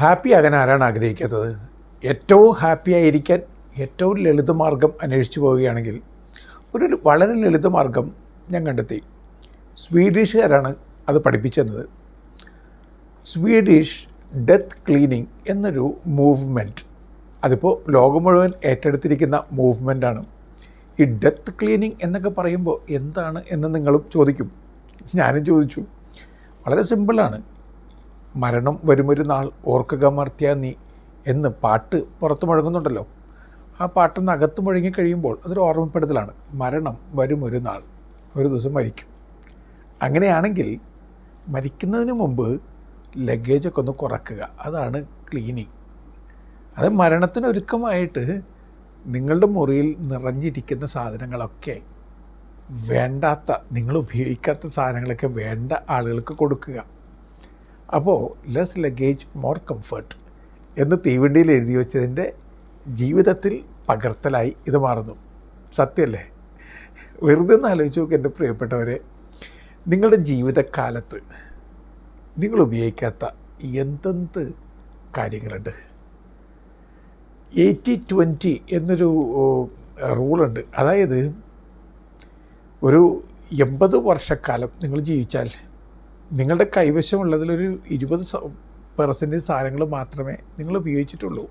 Happy ആകാൻ ആരാണ് ആഗ്രഹിക്കാത്തത്? ഏറ്റവും ഹാപ്പി ആയിരിക്കാൻ ഏറ്റവും ലളിതമാർഗം അന്വേഷിച്ചു പോവുകയാണെങ്കിൽ ഒരു വളരെ ലളിതമാർഗം ഞാൻ കണ്ടെത്തി. സ്വീഡിഷുകാരാണ് അത് പഠിപ്പിച്ചത് സ്വീഡിഷ് ഡെത്ത് ക്ലീനിങ് എന്നൊരു മൂവ്മെന്റ്. അതിപ്പോൾ ലോകം മുഴുവൻ ഏറ്റെടുത്തിരിക്കുന്ന മൂവ്മെന്റാണ്. ഈ ഡെത്ത് ക്ലീനിങ് എന്നൊക്കെ പറയുമ്പോൾ എന്താണ് എന്ന് നിങ്ങളും ചോദിക്കും. ഞാനും ചോദിച്ചു. വളരെ സിമ്പിളാണ്. മരണം വരുമൊരു നാൾ ഓർക്കുക മർത്തിയ നീ എന്ന് പാട്ട് പുറത്ത് മുഴങ്ങുന്നുണ്ടല്ലോ. ആ പാട്ട് അകത്ത് മുഴങ്ങി കഴിയുമ്പോൾ അതൊരു ഓർമ്മപ്പെടുത്തലാണ്. മരണം വരുമൊരു നാൾ. ഒരു ദിവസം മരിക്കും. അങ്ങനെയാണെങ്കിൽ മരിക്കുന്നതിന് മുമ്പ് ലഗേജൊക്കെ ഒന്ന് കുറക്കുക. അതാണ് ക്ലീനിങ്. അത് മരണത്തിനൊരുക്കമായിട്ട് നിങ്ങളുടെ മുറിയിൽ നിറഞ്ഞിരിക്കുന്ന സാധനങ്ങളൊക്കെ വേണ്ടാത്ത നിങ്ങൾ ഉപയോഗിക്കാത്ത സാധനങ്ങളൊക്കെ വേണ്ട ആളുകൾക്ക് കൊടുക്കുക. അപ്പോൾ ലെസ് ലഗേജ് മോർ കംഫർട്ട് എന്ന് തീവണ്ടിയിൽ എഴുതി വെച്ചതിന്റെ ജീവിതത്തിൽ പകർത്തലായി ഇത് മാറുന്നു. സത്യമല്ലേ വെറുതെ ഒന്ന് ആലോചിച്ച് നോക്കി എന്റെ പ്രിയപ്പെട്ടവരെ നിങ്ങളുടെ ജീവിതകാലത്ത് നിങ്ങൾ ഉപയോഗിക്കാത്ത എന്തെന്ത് കാര്യങ്ങളുണ്ട്? എയ്റ്റി ട്വന്റി എന്നൊരു റൂളുണ്ട് അതായത് ഒരു എൺപത് വർഷക്കാലം നിങ്ങൾ ജീവിച്ചാൽ നിങ്ങളുടെ കൈവശമുള്ളതിലൊരു ഇരുപത് പെർസെന്റേജ് സാധനങ്ങൾ മാത്രമേ നിങ്ങൾ ഉപയോഗിച്ചിട്ടുള്ളൂ.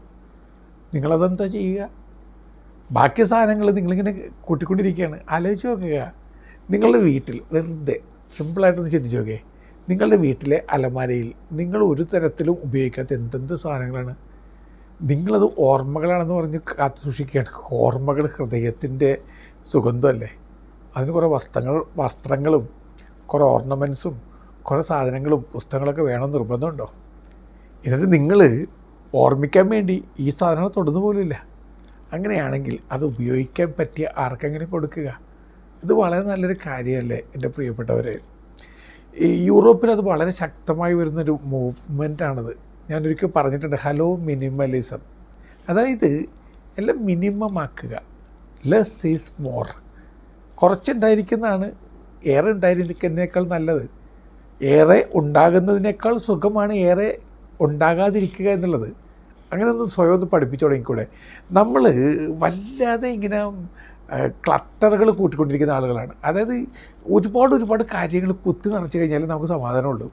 നിങ്ങളതെന്താ ചെയ്യുക? ബാക്കി സാധനങ്ങൾ നിങ്ങളിങ്ങനെ കൂട്ടിക്കൊണ്ടിരിക്കുകയാണ്. ആലോചിച്ച് നോക്കുക. നിങ്ങളുടെ വീട്ടിൽ വെറുതെ സിമ്പിളായിട്ടൊന്ന് ചിന്തിച്ച് നോക്കേ നിങ്ങളുടെ വീട്ടിലെ അലമാരയിൽ നിങ്ങൾ ഒരു തരത്തിലും ഉപയോഗിക്കാത്ത എന്തെന്ത് സാധനങ്ങളാണ്? നിങ്ങളത് ഓർമ്മകളാണെന്ന് പറഞ്ഞ് കാത്തു സൂക്ഷിക്കുകയാണ്. ഓർമ്മകൾ ഹൃദയത്തിന്റെ സുഗന്ധമല്ലേ? അതിന് കുറേ വസ്ത്രങ്ങൾ വസ്ത്രങ്ങളും കുറേ ഓർണമെന്റ്സും കുറേ സാധനങ്ങളും പുസ്തകങ്ങളൊക്കെ വേണം നിർബന്ധമുണ്ടോ? എന്നിട്ട് നിങ്ങൾ ഓർമ്മിക്കാൻ വേണ്ടി ഈ സാധനങ്ങൾ തൊടുന്നു പോലുമില്ല. അങ്ങനെയാണെങ്കിൽ അത് ഉപയോഗിക്കാൻ പറ്റിയ ആർക്കെങ്കിലും കൊടുക്കുക. ഇത് വളരെ നല്ലൊരു കാര്യമല്ലേ എന്റെ പ്രിയപ്പെട്ടവരെ? യൂറോപ്പിൽ അത് വളരെ ശക്തമായി വരുന്നൊരു മൂവ്മെന്റാണത്. ഞാനൊരിക്കൽ പറഞ്ഞിട്ടുണ്ട് ഹലോ മിനിമലിസം. അതായത് എല്ലാം മിനിമം ആക്കുക ലെസ് ഈസ് മോർ. കുറച്ചുണ്ടായിരിക്കുന്നതാണ് ഏറെ ഉണ്ടായിരിക്കുന്നതിനേക്കാൾ നല്ലത്. ഏറെ ഉണ്ടാകുന്നതിനേക്കാൾ സുഖമാണ് ഏറെ ഉണ്ടാകാതിരിക്കുക എന്നുള്ളത്. അങ്ങനെ ഒന്ന് സ്വയം ഒന്ന് പഠിപ്പിച്ചു തുടങ്ങിക്കൂടെ? നമ്മൾ വല്ലാതെ ഇങ്ങനെ ക്ലട്ടറുകൾ കൂട്ടിക്കൊണ്ടിരിക്കുന്ന ആളുകളാണ്. അതായത് ഒരുപാട് ഒരുപാട് കാര്യങ്ങൾ കുത്തി നിറച്ച് കഴിഞ്ഞാൽ നമുക്ക് സമാധാനമുള്ളൂ.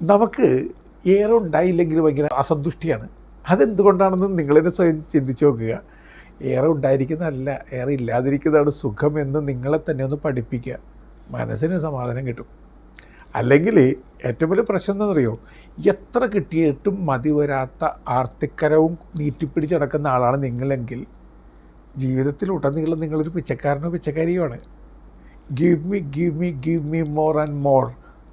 നമുക്ക് ഏറെ ഉണ്ടായില്ലെങ്കിൽ ഭയങ്കര അസന്തുഷ്ടിയാണ്. അതെന്തുകൊണ്ടാണെന്ന് നിങ്ങളെന്നെ സ്വയം ചിന്തിച്ച് നോക്കുക. ഏറെ ഉണ്ടായിരിക്കുന്നതല്ല ഏറെ ഇല്ലാതിരിക്കുന്നതാണ് സുഖമെന്ന് നിങ്ങളെ തന്നെ ഒന്ന് പഠിപ്പിക്കുക. മനസ്സിന് സമാധാനം കിട്ടും. അല്ലെങ്കിൽ ഏറ്റവും വലിയ പ്രശ്നം എന്താണെന്നറിയോ? എത്ര കിട്ടിയിട്ടും മതി വരാത്ത ആർത്തിക്കരവും നീട്ടിപ്പിടിച്ച് നടക്കുന്ന ആളാണ് നിങ്ങളെങ്കിൽ. ജീവിതത്തിലുടനീളം നിങ്ങളൊരു പിച്ചക്കാരനോ പിച്ചക്കാരിയോ ആണ് give me give me give me more and more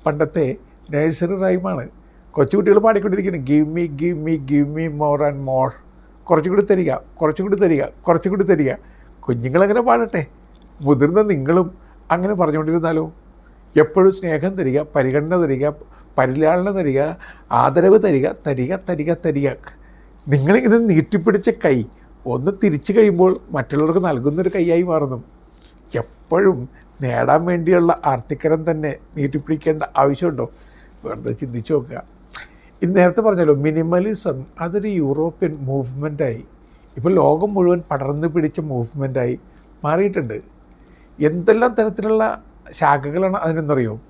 പണ്ടത്തെ നഴ്സറി റൈമാണ് കൊച്ചുകുട്ടികൾ പാടിക്കൊണ്ടിരിക്കുന്നത് give me give me give me more and more കുറച്ചുകൂടി തരിക കുറച്ചുകൂടി തരിക കുറച്ചുകൂടി തരിക. കുഞ്ഞുങ്ങളങ്ങനെ പാടട്ടെ. മുതിർന്ന നിങ്ങളും അങ്ങനെ പറഞ്ഞുകൊണ്ടിരുന്നാലോ? എപ്പോഴും സ്നേഹം തരിക പരിഗണന തരിക പരിലാളന തരിക ആദരവ് തരിക തരിക തരിക തരിക. നിങ്ങളിങ്ങനെ നീട്ടിപ്പിടിച്ച കൈ ഒന്ന് തിരിച്ചു കഴിയുമ്പോൾ മറ്റുള്ളവർക്ക് നൽകുന്നൊരു കൈയായി മാറുന്നു. എപ്പോഴും നേടാൻ വേണ്ടിയുള്ള ആർത്തിക്കരം തന്നെ നീട്ടിപ്പിടിക്കേണ്ട ആവശ്യമുണ്ടോ? വെറുതെ ചിന്തിച്ചു നോക്കുക. ഇത് നേരത്തെ പറഞ്ഞല്ലോ മിനിമലിസം അതൊരു യൂറോപ്യൻ മൂവ്മെന്റായി ഇപ്പോൾ ലോകം മുഴുവൻ പടർന്നു പിടിച്ച മൂവ്മെന്റായി മാറിയിട്ടുണ്ട്. എന്തെല്ലാം തരത്തിലുള്ള ശാഖകളാണ് അതിനെന്തറിയോ?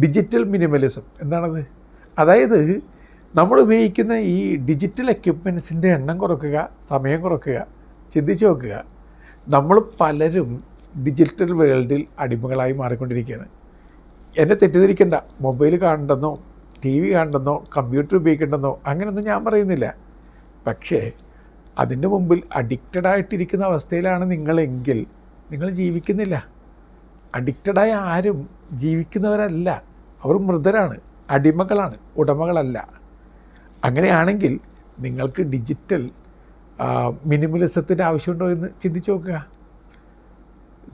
ഡിജിറ്റൽ മിനിമലിസം എന്താണത്? അതായത് നമ്മൾ ഉപയോഗിക്കുന്ന ഈ ഡിജിറ്റൽ എക്യുപ്മെൻസിന്റെ എണ്ണം കുറയ്ക്കുക സമയം കുറയ്ക്കുക ചിന്തിച്ച് നോക്കുക. നമ്മൾ പലരും ഡിജിറ്റൽ വേൾഡിൽ അടിമകളായി മാറിക്കൊണ്ടിരിക്കുകയാണ്. എന്നെ തെറ്റിദ്ധരിക്കേണ്ട. മൊബൈൽ കാണണ്ടെന്നോ ടി വി കാണണ്ടെന്നോ കമ്പ്യൂട്ടർ ഉപയോഗിക്കേണ്ടെന്നോ അങ്ങനെയൊന്നും ഞാൻ പറയുന്നില്ല. പക്ഷേ അതിന്റെ മുമ്പിൽ അഡിക്റ്റഡ് ആയിട്ടിരിക്കുന്ന അവസ്ഥയിലാണ് നിങ്ങളെങ്കിൽ നിങ്ങൾ ജീവിക്കുന്നില്ല. അഡിക്റ്റഡായ ആരും ജീവിക്കുന്നവരല്ല. അവർ മൃതരാണ് അടിമകളാണ് ഉടമകളല്ല. അങ്ങനെയാണെങ്കിൽ നിങ്ങൾക്ക് ഡിജിറ്റൽ മിനിമലിസത്തിന്റെ ആവശ്യമുണ്ടോ എന്ന് ചിന്തിച്ച് നോക്കുക.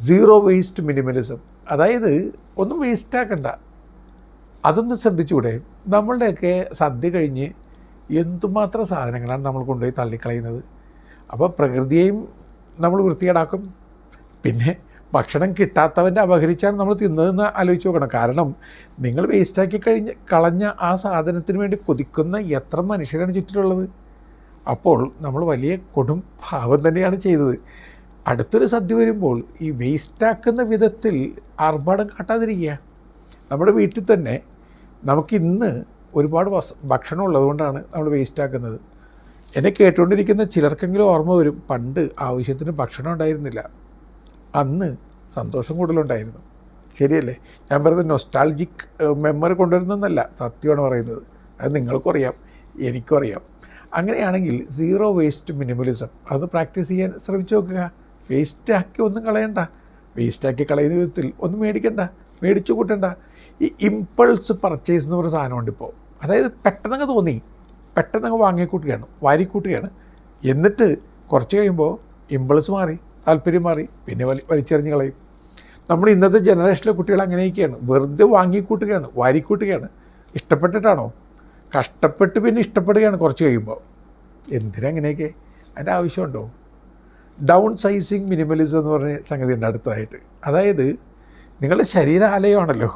സീറോ വേസ്റ്റ് മിനിമലിസം അതായത് ഒന്നും വേസ്റ്റ് ആക്കണ്ട. അതൊന്ന് ശ്രദ്ധിച്ചുകൂടെ നമ്മളുടെയൊക്കെ സദ്യ കഴിഞ്ഞ് എന്തുമാത്രം സാധനങ്ങളാണ് നമ്മൾ കൊണ്ടുപോയി തള്ളിക്കളയുന്നത്? അപ്പോൾ പ്രകൃതിയെയും നമ്മൾ വൃത്തികേടാക്കും. പിന്നെ ഭക്ഷണം കിട്ടാത്തവന്റെ അപഹരിച്ചാണ് നമ്മൾ തിന്നതെന്ന് ആലോചിച്ച് നോക്കണം. കാരണം നിങ്ങൾ വേസ്റ്റാക്കി കഴിഞ്ഞ് കളഞ്ഞ ആ സാധനത്തിന് വേണ്ടി കൊതിക്കുന്ന എത്ര മനുഷ്യരാണ് ചുറ്റിലുള്ളത്? അപ്പോൾ നമ്മൾ വലിയ കൊടും ഭാവം തന്നെയാണ് ചെയ്തത്. അടുത്തൊരു സദ്യ വരുമ്പോൾ ഈ വേസ്റ്റാക്കുന്ന വിധത്തിൽ ആർഭാടം കാട്ടാതിരിക്കുക. നമ്മുടെ വീട്ടിൽ തന്നെ നമുക്കിന്ന് ഒരുപാട് ഭക്ഷണം ഉള്ളതുകൊണ്ടാണ് നമ്മൾ വേസ്റ്റാക്കുന്നത് എന്നെ കേട്ടുകൊണ്ടിരിക്കുന്ന ചിലർക്കെങ്കിലും ഓർമ്മ വരും പണ്ട് ആവശ്യത്തിന് ഭക്ഷണം ഉണ്ടായിരുന്നില്ല. അന്ന് സന്തോഷം കൂടുതലുണ്ടായിരുന്നു. ശരിയല്ലേ? ഞാൻ വെറുതെ നൊസ്റ്റാൾജിക് മെമ്മറി കൊണ്ടുവരുന്നതെന്നല്ല സത്യമാണ് പറയുന്നത്. അത് നിങ്ങൾക്കും അറിയാം എനിക്കും അറിയാം. അങ്ങനെയാണെങ്കിൽ സീറോ വേസ്റ്റ് മിനിമലിസം അത് പ്രാക്ടീസ് ചെയ്യാൻ ശ്രമിച്ചു നോക്കുക. വേസ്റ്റാക്കി ഒന്നും കളയണ്ട. വേസ്റ്റാക്കി കളയുന്ന വിധത്തിൽ ഒന്നും മേടിക്കണ്ട മേടിച്ചു കൂട്ടണ്ട. ഈ ഇമ്പൾസ് പർച്ചേസ് എന്ന് പറയുന്ന സാധനമുണ്ട് ഇപ്പോൾ അതായത് പെട്ടെന്നങ്ങ് തോന്നി പെട്ടെന്നങ്ങ് വാങ്ങിക്കൂട്ടുകയാണ് വാരിക്കൂട്ടുകയാണ്. എന്നിട്ട് കുറച്ച് കഴിയുമ്പോൾ ഇമ്പൾസ് മാറി. താല്പര്യം മാറി. പിന്നെ വലി വലിച്ചെറിഞ്ഞ് കളയും. നമ്മൾ ഇന്നത്തെ ജനറേഷനിലെ കുട്ടികൾ അങ്ങനെയൊക്കെയാണ്. വെറുതെ വാങ്ങിക്കൂട്ടുകയാണ് വാരിക്കൂട്ടുകയാണ്. ഇഷ്ടപ്പെട്ടിട്ടാണോ? കഷ്ടപ്പെട്ട് പിന്നെ ഇഷ്ടപ്പെടുകയാണ് കുറച്ച് കഴിയുമ്പോൾ. എന്തിനാ അങ്ങനെയൊക്കെ അതിന്റെ ആവശ്യമുണ്ടോ? ഡൗൺ സൈസിങ് മിനിമലിസം എന്ന് പറഞ്ഞ സംഗതി ഉണ്ട് അടുത്തതായിട്ട്. അതായത് നിങ്ങളുടെ ശരീര ആലയമാണല്ലോ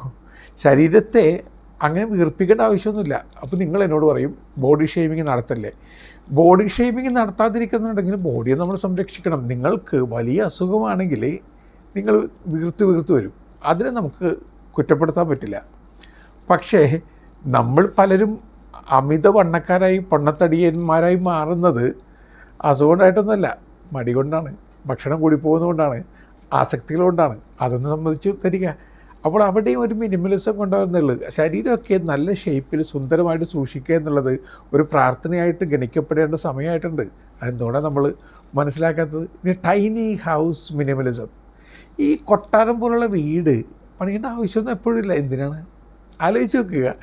ശരീരത്തെ അങ്ങനെ വീർപ്പിക്കേണ്ട ആവശ്യമൊന്നുമില്ല. അപ്പോൾ നിങ്ങൾ എന്നോട് പറയും ബോഡി ഷേവിങ് നടത്തല്ലേ? ബോഡി ഷേപ്പിംഗ് നടത്താതിരിക്കുന്നുണ്ടെങ്കിൽ ബോഡിയെ നമ്മൾ സംരക്ഷിക്കണം. നിങ്ങൾക്ക് വലിയ അസുഖമാണെങ്കിൽ നിങ്ങൾ വീർത്ത് വീർത്ത് വരും. അതിനെ നമുക്ക് കുറ്റപ്പെടുത്താൻ പറ്റില്ല. പക്ഷേ നമ്മൾ പലരും അമിത വണ്ണക്കാരായി പൊണ്ണത്തടിയന്മാരായി മാറുന്നത് അസുഖമുണ്ടായിട്ടൊന്നുമല്ല. മടി കൊണ്ടാണ് ഭക്ഷണം കൂടി പോകുന്നതുകൊണ്ടാണ് ആസക്തികൾ കൊണ്ടാണ്. അതൊന്ന് സംബന്ധിച്ച് തരിക അപ്പോൾ അവിടെയും ഒരു മിനിമലിസം കൊണ്ടുവരുന്നുള്ളത് ശരീരമൊക്കെ നല്ല ഷേപ്പിൽ സുന്ദരമായിട്ട് സൂക്ഷിക്കുക എന്നുള്ളത് ഒരു പ്രാർത്ഥനയായിട്ട് ഗണിക്കപ്പെടേണ്ട സമയമായിട്ടുണ്ട്. അതെന്തുകൊണ്ടാണ് നമ്മൾ മനസ്സിലാക്കാത്തത്? ഇനി ടൈനി ഹൗസ് മിനിമലിസം ഈ കൊട്ടാരം പോലുള്ള വീട് പണിയേണ്ട ആവശ്യമൊന്നും എപ്പോഴും ഇല്ല. എന്തിനാണ്? ആലോചിച്ച് നോക്കുക.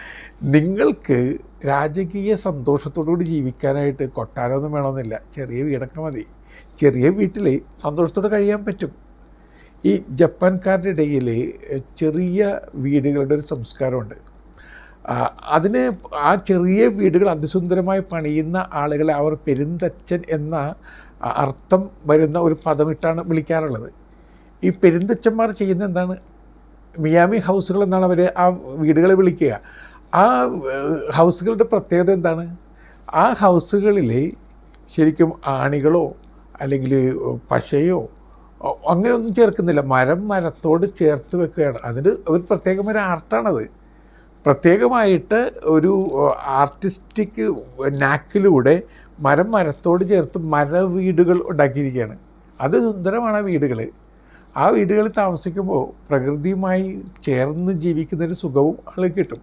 നിങ്ങൾക്ക് രാജകീയ സന്തോഷത്തോടുകൂടി ജീവിക്കാനായിട്ട് കൊട്ടാരമൊന്നും വേണമെന്നില്ല. ചെറിയ വീടൊക്കെ മതി. ചെറിയ വീട്ടിൽ സന്തോഷത്തോടെ കഴിയാൻ പറ്റും. ഈ ജപ്പാൻകാരുടെ ഇടയിൽ ചെറിയ വീടുകളുടെ ഒരു സംസ്കാരമുണ്ട്. അതിന് ആ ചെറിയ വീടുകൾ അതിസുന്ദരമായി പണിയുന്ന ആളുകളെ അവർ പെരുന്തച്ഛൻ എന്ന അർത്ഥം വരുന്ന ഒരു പദമിട്ടാണ് വിളിക്കാറുള്ളത്. ഈ പെരുന്തച്ഛന്മാർ ചെയ്യുന്ന എന്താണ്? മിയാമി ഹൗസുകൾ എന്നാണ് അവർ ആ വീടുകളെ വിളിക്കുക. ആ ഹൗസുകളുടെ പ്രത്യേകത എന്താണ്? ആ ഹൗസുകളിൽ ശരിക്കും ആണികളോ അല്ലെങ്കിൽ പശയോ അങ്ങനെയൊന്നും ചേർക്കുന്നില്ല. മരം മരത്തോട് ചേർത്ത് വെക്കുകയാണ്. അതിന് ഒരു പ്രത്യേകമായ ആർട്ടാണത്. പ്രത്യേകമായിട്ട് ഒരു ആർട്ടിസ്റ്റിക് നാക്കിലൂടെ മരം മരത്തോട് ചേർത്ത് മരവീടുകൾ ഉണ്ടാക്കിയിരിക്കുകയാണ്. അത് സുന്ദരമാണ് ആ വീടുകൾ. ആ വീടുകളിൽ താമസിക്കുമ്പോൾ പ്രകൃതിയുമായി ചേർന്ന് ജീവിക്കുന്നൊരു സുഖവും ആൾ കിട്ടും.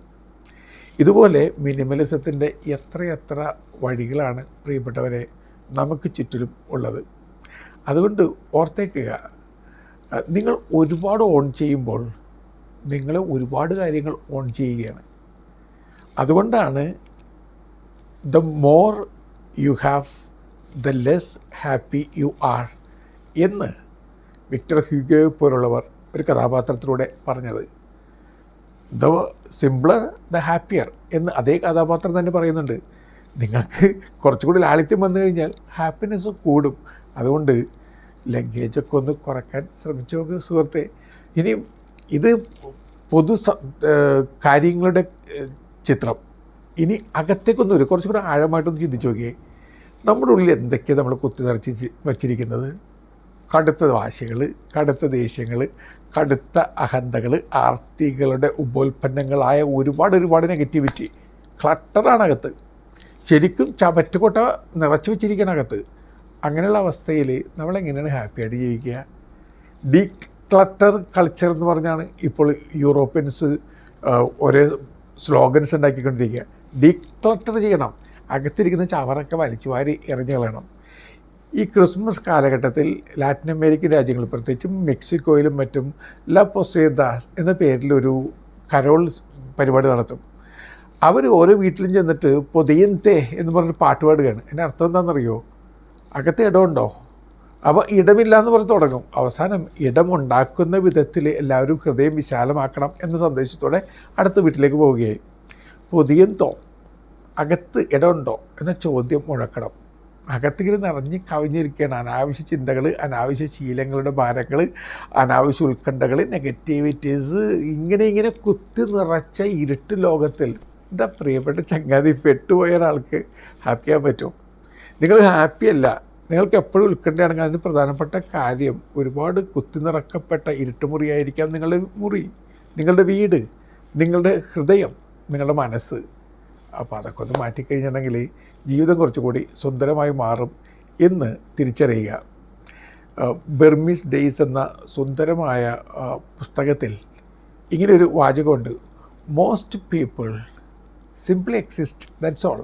ഇതുപോലെ മിനിമലിസത്തിന്റെ എത്രയെത്ര വഴികളാണ് പ്രിയപ്പെട്ടവരെ നമുക്ക് ചുറ്റിലും ഉള്ളത്. അതുകൊണ്ട് ഓർത്തേക്കുക. നിങ്ങൾ ഒരുപാട് ഓൺ ചെയ്യുമ്പോൾ നിങ്ങൾ ഒരുപാട് കാര്യങ്ങൾ ഓൺ ചെയ്യുകയാണ്. അതുകൊണ്ടാണ് the more you have the less happy you are എന്ന് വിക്ടർ ഹ്യൂഗോ പോലുള്ളവർ ഒരു കഥാപാത്രത്തിലൂടെ പറഞ്ഞത്. ദ സിംപ്ലർ ദ ഹാപ്പിയർ എന്ന് അതേ കഥാപാത്രം തന്നെ പറയുന്നുണ്ട്. നിങ്ങൾക്ക് കുറച്ചുകൂടി ലാളിത്യം വന്നു കഴിഞ്ഞാൽ ഹാപ്പിനെസ് കൂടും. അതുകൊണ്ട് ലഗേജൊക്കെ ഒന്ന് കുറയ്ക്കാൻ ശ്രമിച്ചു നോക്ക് സുഹൃത്തെ. ഇനി ഇത് പൊതു കാര്യങ്ങളുടെ ചിത്രം. ഇനി അകത്തേക്കൊന്നും വരും കുറച്ചുകൂടെ ആഴമായിട്ടൊന്ന് ചിന്തിച്ച് നോക്കിയേ. നമ്മുടെ ഉള്ളിൽ എന്തൊക്കെയാണ് നമ്മൾ കുത്തി നിറച്ച് വച്ചിരിക്കുന്നത്? കടുത്ത വാശികൾ കടുത്ത ദേഷ്യങ്ങൾ കടുത്ത അഹന്തകൾ ആർത്തികളുടെ ഉപോൽപ്പന്നങ്ങളായ ഒരുപാട് ഒരുപാട് നെഗറ്റിവിറ്റി ക്ലട്ടറാണ് അകത്ത്. ശരിക്കും ചവറ്റുകൊട്ട നിറച്ചു വെച്ചിരിക്കണം അകത്ത്. അങ്ങനെയുള്ള അവസ്ഥയിൽ നമ്മളെങ്ങനെയാണ് ഹാപ്പിയായിട്ട് ജീവിക്കുക? ഡീ ക്ലട്ടർ കൾച്ചർ എന്ന് പറഞ്ഞാണ് ഇപ്പോൾ യൂറോപ്യൻസ് ഒരേ സ്ലോഗൻസ് ഉണ്ടാക്കിക്കൊണ്ടിരിക്കുക. ഡീ ക്ലട്ടർ ചെയ്യണം. അകത്തിരിക്കുന്ന ചവറൊക്കെ വലിച്ചു വാരി എറിഞ്ഞു കളയണം. ഈ ക്രിസ്മസ് കാലഘട്ടത്തിൽ ലാറ്റിൻ അമേരിക്കൻ രാജ്യങ്ങളിൽ പ്രത്യേകിച്ചും മെക്സിക്കോയിലും മറ്റും ല പൊസേദാസ് എന്ന പേരിലൊരു കരോൾ പരിപാടി നടത്തും. അവർ ഓരോ വീട്ടിലും ചെന്നിട്ട് പൊതിയന്തേ എന്ന് പറഞ്ഞൊരു പാട്ട് പാടുകയാണ്. എന്റെ അർത്ഥം എന്താണെന്നറിയോ? അകത്ത് ഇടമുണ്ടോ? അപ്പോൾ ഇടമില്ല എന്ന് പറഞ്ഞ് തുടങ്ങും. അവസാനം ഇടമുണ്ടാക്കുന്ന വിധത്തിൽ എല്ലാവരും ഹൃദയം വിശാലമാക്കണം എന്ന സന്ദേശത്തോടെ അടുത്ത വീട്ടിലേക്ക് പോവുകയായി. പൊതിയന്തോ അകത്ത് ഇടമുണ്ടോ എന്ന ചോദ്യം മുഴക്കണം. അകത്തിങ്ങനെ നിറഞ്ഞ് കവിഞ്ഞിരിക്കുകയാണ്. അനാവശ്യ ചിന്തകൾ അനാവശ്യ ശീലങ്ങളുടെ ഭാരങ്ങൾ അനാവശ്യ ഉത്കണ്ഠകൾ നെഗറ്റിവിറ്റീസ് ഇങ്ങനെ ഇങ്ങനെ കുത്തി നിറച്ച ഇരുട്ട് ലോകത്തിൽ. എന്റെ പ്രിയപ്പെട്ട ചങ്ങാതി പെട്ടുപോയ ഒരാൾക്ക് ഹാപ്പിയാകാൻ പറ്റും നിങ്ങൾ ഹാപ്പിയല്ല നിങ്ങൾക്ക് എപ്പോഴും ഉത്കണ്ഠയാണെങ്കിൽ അതിന് പ്രധാനപ്പെട്ട കാര്യം ഒരുപാട് കുത്തിനിറക്കപ്പെട്ട ഇരുട്ടുമുറിയായിരിക്കാം നിങ്ങളുടെ മുറി നിങ്ങളുടെ വീട് നിങ്ങളുടെ ഹൃദയം നിങ്ങളുടെ മനസ്സ്. അപ്പോൾ അതൊക്കെ ഒന്ന് മാറ്റിക്കഴിഞ്ഞിട്ടുണ്ടെങ്കിൽ ജീവിതം കുറച്ചുകൂടി സുന്ദരമായി മാറും എന്ന് തിരിച്ചറിയുക. ബെർമിസ് ഡേയ്സ് എന്ന സുന്ദരമായ പുസ്തകത്തിൽ ഇങ്ങനെയൊരു വാചകമുണ്ട്. Most people simply exist that's all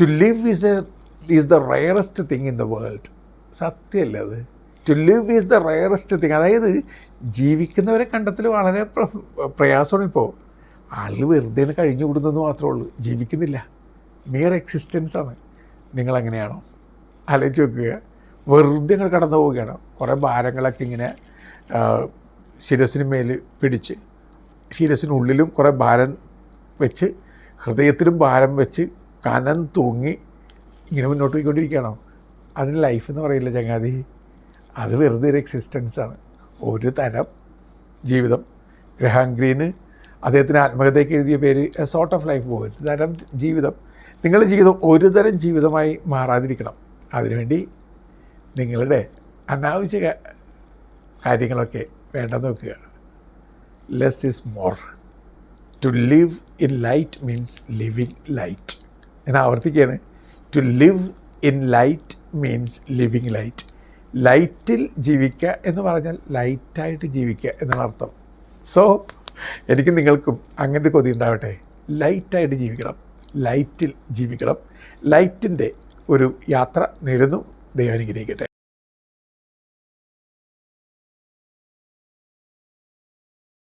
to live is a is the rarest thing in the world സത്യമല്ല അത്? To live is the rarest thing അതായത് ജീവിക്കുന്നവരെ കണ്ടെത്തൽ വളരെ പ്ര- പ്രയാസമാണ് ഇപ്പോൾ ആളുകൾ വെറുതെ കഴിഞ്ഞു കൂടുന്നത് മാത്രമേ ഉള്ളൂ. ജീവിക്കുന്നില്ല. മിയർ എക്സിസ്റ്റൻസ് ആണ്. നിങ്ങളെങ്ങനെയാണോ? ആലോചിച്ച് നോക്കുക. വെറുതെ ഇങ്ങനെ കടന്നു പോവുകയാണ്. കുറേ ഭാരങ്ങളൊക്കെ ഇങ്ങനെ ശിരസിന് മേൽ പിടിച്ച് ശിരസിനുള്ളിലും കുറേ ഭാരം വെച്ച് ഹൃദയത്തിലും ഭാരം വെച്ച് കനം തൂങ്ങി ഇങ്ങനെ മുന്നോട്ട് പോയിക്കൊണ്ടിരിക്കുകയാണോ? അതിന് ലൈഫ് എന്ന് പറയില്ല ചങ്ങാതി? അത് വെറുതെ ഒരു എക്സിസ്റ്റൻസാണ് ഒരു തരം ജീവിതം. ഗ്രഹാം ഗ്രീന് അദ്ദേഹത്തിന് ആത്മകഥയ്ക്ക് എഴുതിയ പേര് എ സോർട്ട് ഓഫ് ലൈഫ് ഒരു തരം ജീവിതം. നിങ്ങളുടെ ജീവിതം ഒരു തരം ജീവിതമായി മാറാതിരിക്കണം. അതിനുവേണ്ടി നിങ്ങളുടെ അനാവശ്യ കാര്യങ്ങളൊക്കെ വേണ്ടെന്ന് വെക്കുക. Less is more to live in light means living light ഞാൻ ആവർത്തിക്കുകയാണ്. To live in light means living light ലൈറ്റിൽ ജീവിക്കുക എന്ന് പറഞ്ഞാൽ ലൈറ്റായിട്ട് ജീവിക്കുക എന്നാണ് അർത്ഥം. സോ എനിക്ക് നിങ്ങൾക്കും അങ്ങനത്തെ കൊതി ഉണ്ടാവട്ടെ. ലൈറ്റായിട്ട് ജീവിക്കണം. ലൈറ്റിൽ ജീവിക്കണം. ലൈറ്റിന്റെ ഒരു യാത്ര നേരുന്നു. ദൈവം അനുഗ്രഹിക്കട്ടെ.